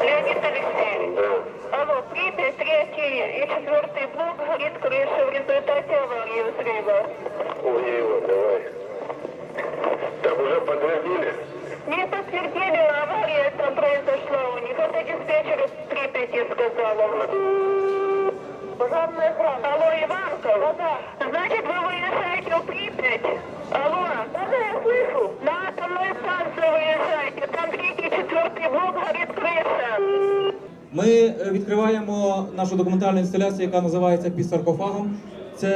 Леонид Алексеевич. Алло, Припять, третий и четвертый блок горит крыша в результате аварии взрыва. Ой, давай. Ми е, відкриваємо нашу документальну інсталяцію, яка називається Під саркофагом. Це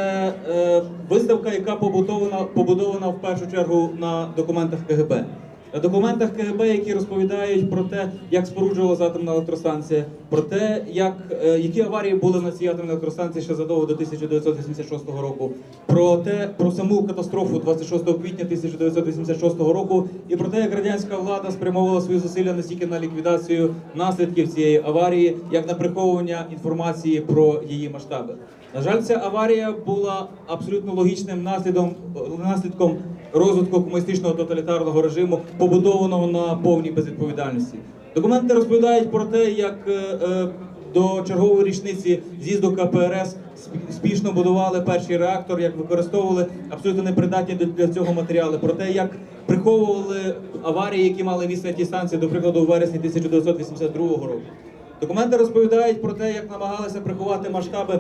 е, виставка, яка побудована, побудована в першу чергу на документах КГБ. На документах КГБ, які розповідають про те, як споруджувалася атомна електростанція, про те, як, е, які аварії були на цій атомній електростанції ще задовго до 1986 року, про те, про саму катастрофу 26 квітня 1986 року, і про те, як радянська влада спрямовувала свої зусилля не на ліквідацію наслідків цієї аварії, як на приховування інформації про її масштаби. На жаль, ця аварія була абсолютно логічним наслідом наслідком розвитку комуністичного тоталітарного режиму, побудованого на повній безвідповідальності. Документи розповідають про те, як е, е, до чергової річниці з'їзду КПРС спішно будували перший реактор, як використовували абсолютно непридатні для цього матеріали, про те, як приховували аварії, які мали місце на станції, до прикладу, у вересні 1982 року. Документи розповідають про те, як намагалися приховати масштаби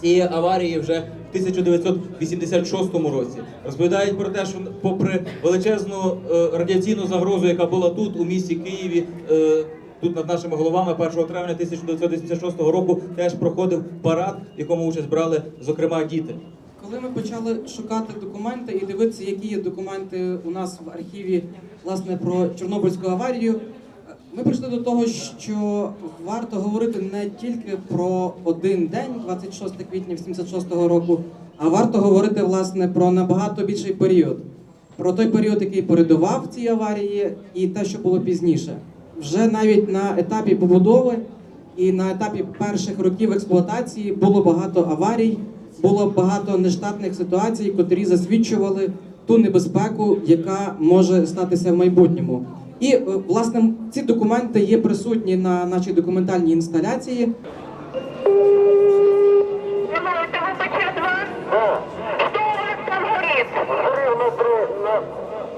цієї аварії вже 1986 році. Розповідають про те, що попри величезну е, радіаційну загрозу, яка була тут, у місті Києві, е, тут над нашими головами 1 травня 1986 року теж проходив парад, в якому участь брали, зокрема, діти. Коли ми почали шукати документи і дивитися, які є документи у нас в архіві власне про Чорнобильську аварію, ми прийшли до того, що варто говорити не тільки про один день, 26 квітня 86-го року, а варто говорити власне про набагато більший період. Про той період, який передував цій аварії, і те, що було пізніше. Вже навіть на етапі побудови і на етапі перших років експлуатації було багато аварій, було багато нештатних ситуацій, котрі засвідчували ту небезпеку, яка може статися в майбутньому. І е, власне ці документи є присутні на нашій документальній інсталяції. Алло, это ВПЧ-2? Да. Что у вас там горит? Взрыв на, тре- на,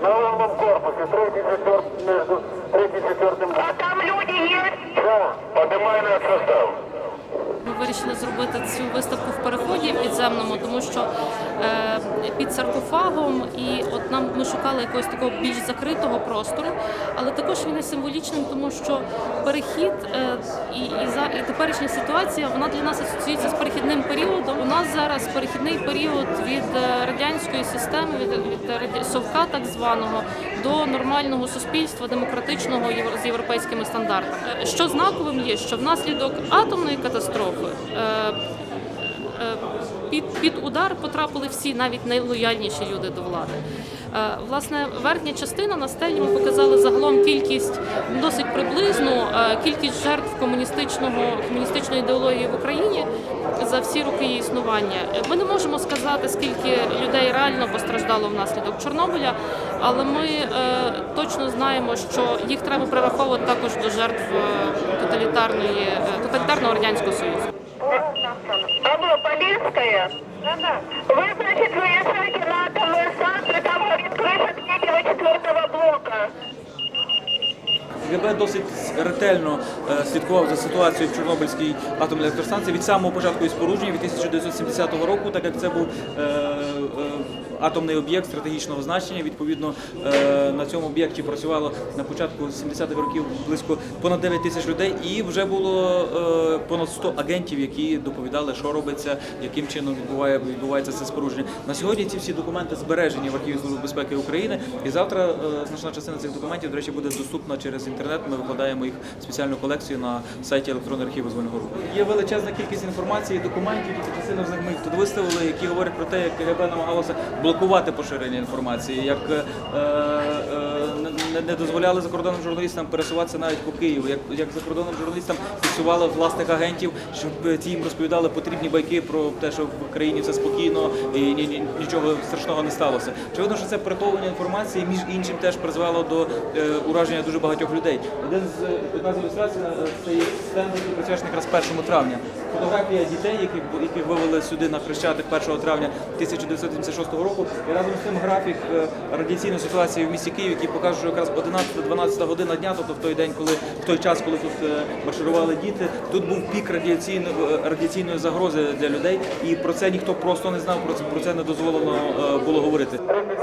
на главном корпусе, третий, четвертый, между третьим и четвертым. А там люди есть? Да, поднимаемый от состав. Ми вирішили зробити цю виставку в переході підземному, тому що е, під саркофагом, і от нам ми шукали якогось такого більш закритого простору, але також він є символічним, тому що перехід е, і, і, за, і теперішня ситуація вона для нас асоціюється з перехідним періодом. У нас зараз перехідний період від е, радянської системи, від, від совка так званого до нормального суспільства, демократичного з європейськими стандартами. Е, Що знаковим є, що внаслідок атомної катастрофи е, е, під, під удар потрапили всі, навіть найлояльніші люди до влади. Е, Власне, верхня частина на стелі ми показали загалом кількість досить приблизну е, кількість жертв комуністичного комуністичної ідеології в Україні за всі роки її існування. Ми не можемо сказати, скільки людей реально постраждало внаслідок Чорнобиля, але ми е, точно знаємо, що їх треба прираховувати також до жертв тоталітарної тоталітарного радянського союзу. Алло, Полинская? Да-да. Вы, значит, выезжаете на атомную станцию, там горит крыша третьего, четвертого блока. КГБ досить ретельно е, слідкував за ситуацією в Чорнобильській атомній електростанції від самого початку її спорудження від 1970 року, так як це був е, е, атомний об'єкт стратегічного значення. Відповідно, е, на цьому об'єкті працювало на початку 70-х років близько понад 9 тисяч людей, і вже було е, понад 100 агентів, які доповідали, що робиться, яким чином відбуває, відбувається це спорудження. На сьогодні ці всі документи збережені в архіві Служби безпеки України, і завтра е, значна частина цих документів, до речі, буде доступна через інтернет. Ми викладаємо їх в спеціальну колекцію на сайті електронного архіву звольного руху. Є величезна кількість інформації, документів, які частина з них ми їх тут виставили, які говорять про те, як КГБ намагалося блокувати поширення інформації, як е, е, не- не, не дозволяли закордонним журналістам пересуватися навіть по Києву. Як, як закордонним журналістам фіксували власних агентів, щоб ті їм розповідали потрібні байки про те, що в країні все спокійно і ні, ні, нічого страшного не сталося. Очевидно, що це переховування інформації між іншим теж призвело до е, ураження дуже багатьох людей. Один з одна з ілюстрацій е, це є стенд, який присвячений якраз 1 травня. Фотографія дітей, яких, яких вивели сюди на Хрещатик 1 травня 1976 року. І разом з тим графік е, радіаційної ситуації в місті Києві, який покаже, що якраз 11-12 година дня, тобто в той день, коли в той час, коли тут марширували діти, тут був пік радіаційної е, радіаційної загрози для людей, і про це ніхто просто не знав. Про це про це не дозволено е, було говорити. Там люди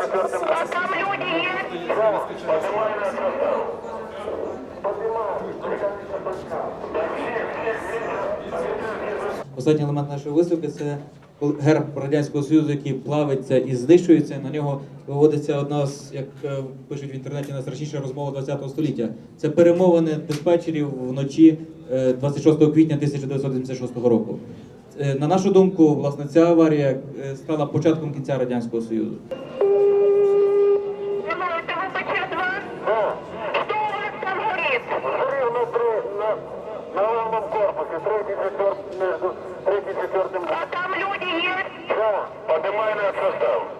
есть? Останній елемент нашої виставки це герб Радянського Союзу, який плавиться і знищується. На нього виводиться одна з, як е, пишуть в інтернеті, найстрашніша розмова ХХ століття. Це перемовини диспетчерів вночі е, 26 квітня 1976 року. Е, На нашу думку, власне, ця аварія е, стала початком кінця Радянського Союзу. Алло, это ВПЧ-2? Что у вас там горит? Взрыв на, тре- на, на главном корпусе, третий, четвертый. А там люди есть? Все, поднимай нас.